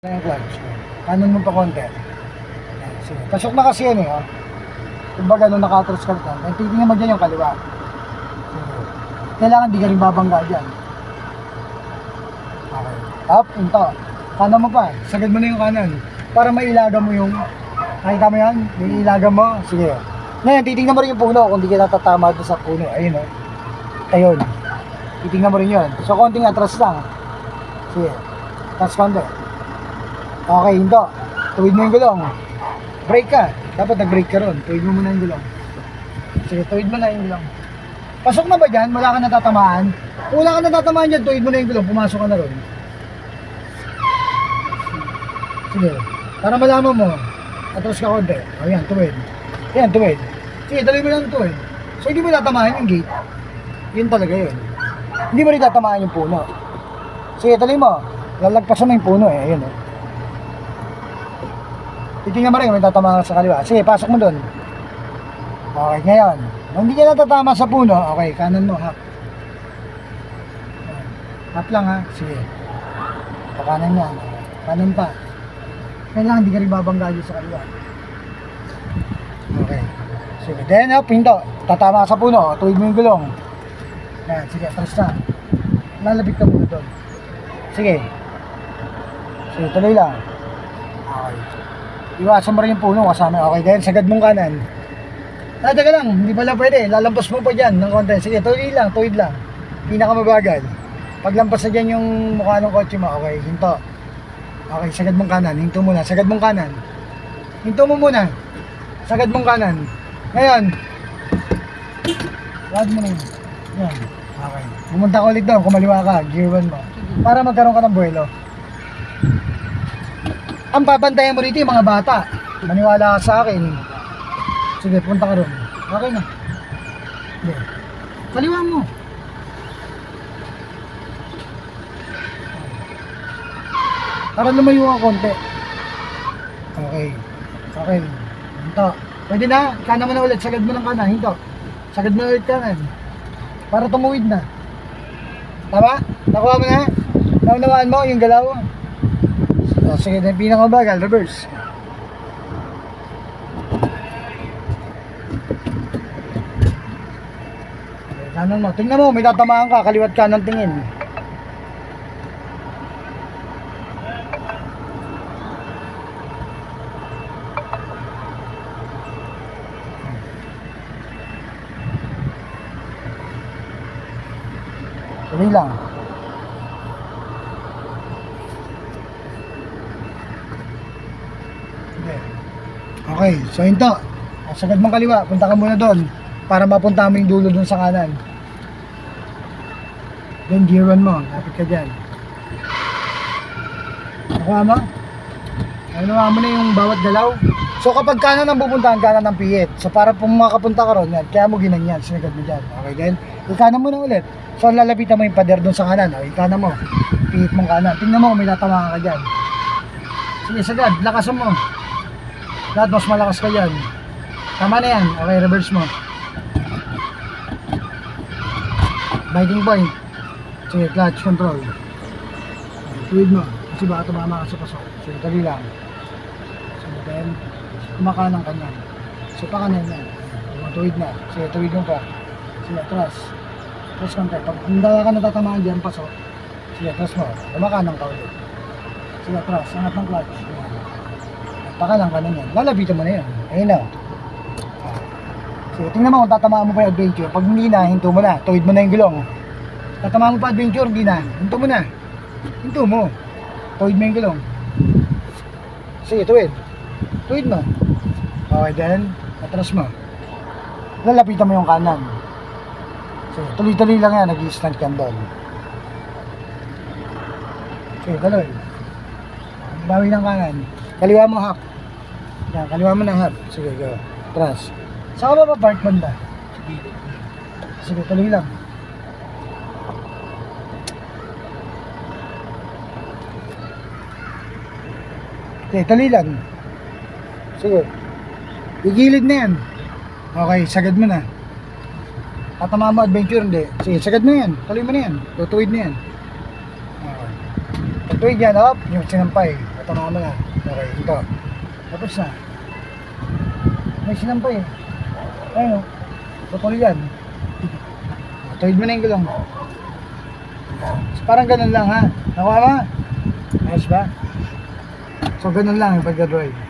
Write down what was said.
Yung clutch. Kanan mo pa konti. Sige. Pasok na kasi yan eh. Oh. Kumbaga nung nakatros ka ito, eh, titingnan mo dyan yung kaliwa. Sige. Kailangan di ka rin babangga dyan. Okay. Up, punta. Kanan mo pa. Sagad mo na yung kanan. Para mailaga mo yung... Nakita mo yan? Yung ilaga mo. Sige. Ngayon, titingnan mo rin yung puno kung di ka natatama doon sa puno. Ayun o. Ayun. Titingnan mo rin yun. So, konting atras lang. Sige. Atras konti. Okay, hindi. Tuwid mo yung gulong. Brake ka. Dapat nag-brake ka ron. Tuwid mo muna yung gulong. Sige, tuwid mo na yung gulong. Pasok na ba dyan? Wala ka natatamaan? Kung wala ka natatamaan dyan, tuwid mo na yung gulong. Pumasok ka na ron. Sige. Para malaman mo. Atras ka konti. O yan, tuwid. Yan, tuwid. Sige, tuloy mo lang tuwid. So, hindi mo tatamaan yung gate. Yun talaga yun. Hindi mo rin tatamaan yung puno. Sige, tuloy mo. Lalagpasan mo yung puno eh. Ayun eh. Titingnan mo rin kung may tatama ka sa kaliwa. Sige, pasok mo doon. Okay, ngayon. Kung hindi ka natatama sa puno, okay, kanan mo, hap. Hap lang ha. Sige. Pa kanan yan. Kanan pa. Kailangan hindi ka rin babangga dyan sa kaliwa. Okay. Sige, then up, hinto. Tatama sa puno. Tuwid mo yung gulong. Yan, sige, atras na. Lalabit ka muna doon. Sige. Sige, tuloy lang. Okay. Iwasan mo rin yung puno kasama. Okay, then sagad mong kanan. Ah, teka lang, hindi pala pwede. Lalampas mo pa dyan ng konti. Sige, tuloy lang, tuwid lang. Pinakamabagal. Paglampas na dyan yung mukha ng kotse mo, okay, hinto. Okay, sagad mong kanan. Hinto muna, sagad mong kanan. Hinto mo muna. Sagad mong kanan. Ngayon, wag mo na yun. Yan. Okay. Pumunta ka ulit doon, kumaliwa ka, gear 1 mo. Para magkaroon ka ng buwelo. Ang babantayan mo rito yung mga bata. Maniwala ka sa akin. Sige, punta ka ron. Okay na. Sige. Kaliwa mo. Para lumayo ka konti. Okay. Okay. Hinto. Pwede na. Kanan mo na ulit. Sagad mo ng kanan. Hinto. Sagad mo ulit kanan. Para tumuwid na. Tama? Nakuha mo na? Naunawaan mo yung galaw? Sige na pinakabagal. Reverse. Kanan mo. Tingnan mo. May tatamaan ka. Kaliwat kanan tingin. Tuloy lang. Okay. Okay, so hinto. Ah, Sagad kaliwa, punta ka muna doon para mapunta mo yung dulo doon sa kanan. Then gear 1 mo, lapit ka dyan. Nakuha mo? Nakuha mo na yung bawat galaw. So kapag kanan ang pupuntahan, kanan ang pihit. So para pong makapunta ka ron, yan, kaya mo ginanyan, sinagad mo dyan. Okay, then, ikanan mo na ulit. So lalapitan mo yung pader doon sa kanan. Okay, ikanan mo. Pihit mong kanan. Tingnan mo kung may tatamaan ka dyan. Sige, sagad. Lakasan mo. Lahat mas malakas ka dyan. Tama na yan. Okay, reverse mo. Biting point. Sige, clutch control. Tuwid mo. Kasi baka tumama ka sa pasok. Sige, dali lang. So, then, kumakanan ka niyan. So, pakanan yan. Tuwid na. Sige, tuwid mo pa. Sige, atras. Atras konti. Pag hindi ka natatamaan dyan, pasok. Sige, atras mo. Kumakanan ka ulit. Sige, atras. Angat ng clutch. Yan. Pakanan ka na yan. Lalabitan mo na yan. Ayun na. Sige, tingnan mo kung tatamaan mo pa yung adventure. Pag hindi na, hinto mo na. Tuwid mo na yung gulong. Tatamaan mo pa adventure, hindi na. Hinto mo na. Hinto mo. Tuwid mo yung gulong. Sige, tuwid. Tuwid mo. Okay, then, atras mo. Lalapitan mo yung kanan. Sige, tuloy-tuloy lang yan. Nag-i-stand ka doon. Sige, tuloy. Bawi ng kanan. Kaliwa mo half. Yan, kaliwa mo ng half. Sige, go. Atras. Saan ka ba pa park banda? Sige, tuloy lang. Okay, tuloy lang. Sige. Igilid na yan. Okay, sagad mo na. Tatama mo adventure, hindi. Sige, sagad mo yan. Tuloy mo na yan. Tutuwid na yan. Okay. Tutuwid yan, up. Yung sinampay. Tumama na. Okay, ito. Tapos na. May sinampay eh. Ayun o. Putol yan. Tuwid mo na yung gulong. So, parang ganun lang ha. Nakuha mo? Ayos ba? So ganun lang yung pagka-drive.